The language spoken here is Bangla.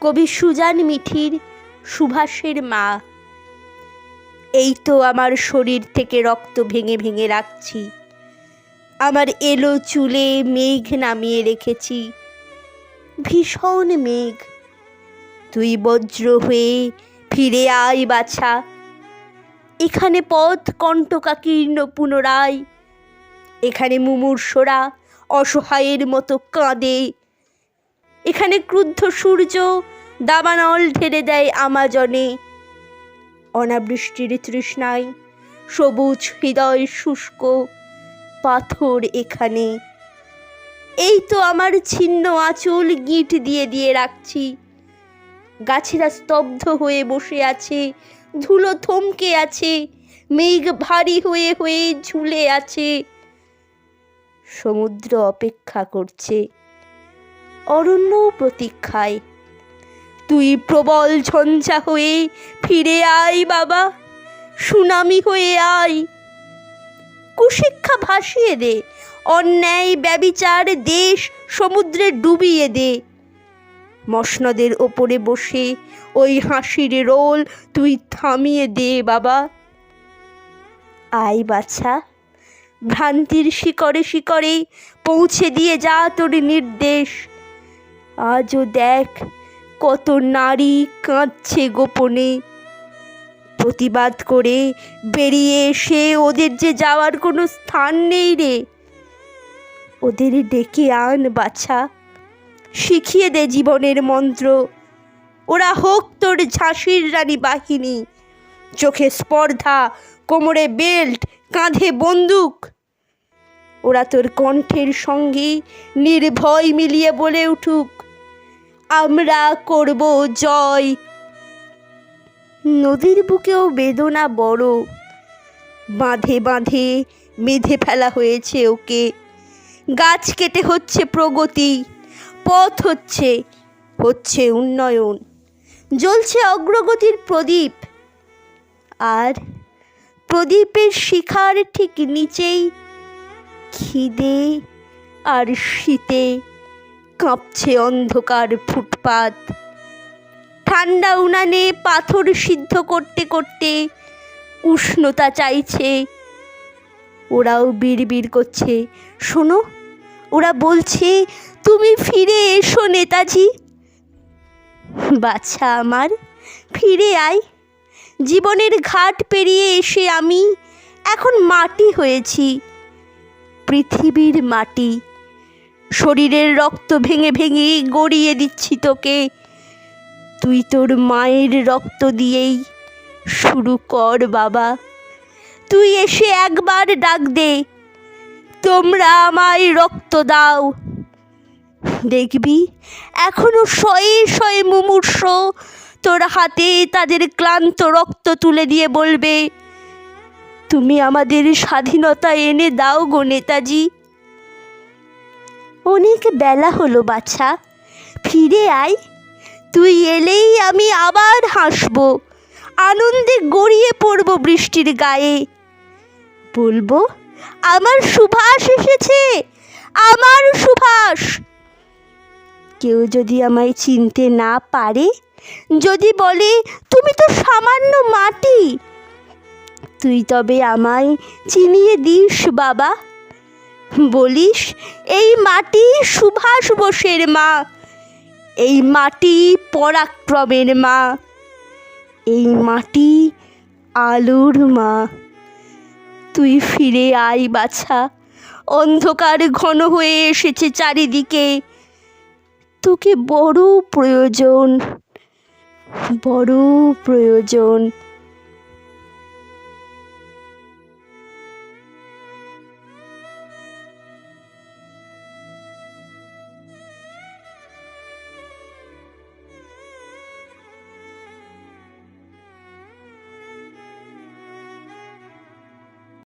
কবি সুজান মিঠির সুভাষের মা। এই তো আমার শরীর থেকে রক্ত ভেঙে ভেঙে রাখছি। আমার এলো চুলে মেঘ নামিয়ে রেখেছি। ভীষণ মেঘ। তুই বজ্র হয়ে ফিরে আয় বাছা। এখানে পথ কণ্টকাকীর্ণ পুনরায়। এখানে মুমূর্ষরা অসহায়ের মতো কাঁদে। এখানে ক্রুদ্ধ সূর্য দাবানল ঢেলে দেয় আমাজনে। অনাবৃষ্টির তৃষ্ণায় সবুজ হৃদয় শুষ্ক পাথর এখানে। এই তো আমার ছিন্ন আঁচল গিঁট দিয়ে দিয়ে রাখছি। গাছেরা স্তব্ধ হয়ে বসে আছে, ধুলো থমকে আছে, মেঘ ভারী হয়ে হয়ে ঝুলে আছে। সমুদ্র অপেক্ষা করছে। অরণ্য প্রতীক্ষায়। তুই প্রবল ঝঞ্ঝা হয়ে ফিরে আয় বাবা, সুনামি হয়ে আয়। কুশিক্ষা ভাসিয়ে দে, অন্যায় ব্যবিচার দেশ সমুদ্রে ডুবিয়ে দে। মসনদের ওপরে বসে ওই হাসির রোল তুই থামিয়ে দে বাবা। আয় বাছা, ভ্রান্তির শিকরে শিকরে পৌঁছে দিয়ে যা তোর নির্দেশ। আজও দেখ কত নারী কাঁদছে গোপনে। প্রতিবাদ করে বেরিয়ে এসে ওদের যে যাওয়ার কোনো স্থান নেই রে। ওদের ডেকে আন বাছা, শিখিয়ে দে জীবনের মন্ত্র। ওরা হোক তোর ঝাঁসির রানী বাহিনী। চোখে স্পর্ধা, কোমরে বেল্ট, কাঁধে বন্দুক। ওরা তোর কণ্ঠের সঙ্গে নির্ভয় মিলিয়ে বলে উঠুক। আমরা করব জয়। নদীর বুকেও বেদনা বড়। বাঁধে বাঁধে বেঁধে ফেলা হয়েছে ওকে। গাছ কেটে হচ্ছে প্রগতি, পথ হচ্ছে হচ্ছে উন্নয়ন। জ্বলছে অগ্রগতির প্রদীপ। আর প্রদীপের শিখার ঠিক নিচেই খিদে আর শীতে কাঁপছে অন্ধকার ফুটপাত। ঠান্ডা উনানে পাথর সিদ্ধ করতে করতে উষ্ণতা চাইছে। ওরাও বিড়বিড় করছে। শোনো, ওরা বলছে, তুমি ফিরে এসো নেতাজি। বাচ্চা আমার, ফিরে আয়। জীবনের ঘাট পেরিয়ে এসে আমি এখন মাটি হয়েছি। পৃথিবীর মাটি শরীরের রক্ত ভেঙে ভেঙে গড়িয়ে দিচ্ছি তোকে। তুই তোর মায়ের রক্ত দিয়েই শুরু কর বাবা। তুই এসে একবার ডাক দে। তোমরা আমায় রক্ত দাও। দেখবি, এখনও শয়ে শয়ে মুমূর্ষ তোর হাতে তাদের ক্লান্ত রক্ত তুলে দিয়ে বলবে, তুমি আমাদের স্বাধীনতা এনে দাও গো নেতাজি। অনেক বেলা হলো বাছা। ফিরে আয়। তুই এলেই আমি আবার হাসব। আনন্দে গড়িয়ে পড়ব বৃষ্টির গায়ে। বলব, আমার সুভাষ এসেছে। আমার সুভাষ! কেউ যদি আমায় চিনতে না পারে, যদি বলে, তুমি তো সামান্য মাটি। তুই তবে আমায় চিনিয়ে দিস, বাবা। বলিস, এই মাটি সুভাষ বোসের মা। এই মাটি পরাক্রমের মা। এই মাটি আলোর মা। তুই ফিরে আয় বাছা। অন্ধকার ঘন হয়ে এসেছে চারিদিকে। তোকে বড় প্রয়োজন বড় প্রয়োজন।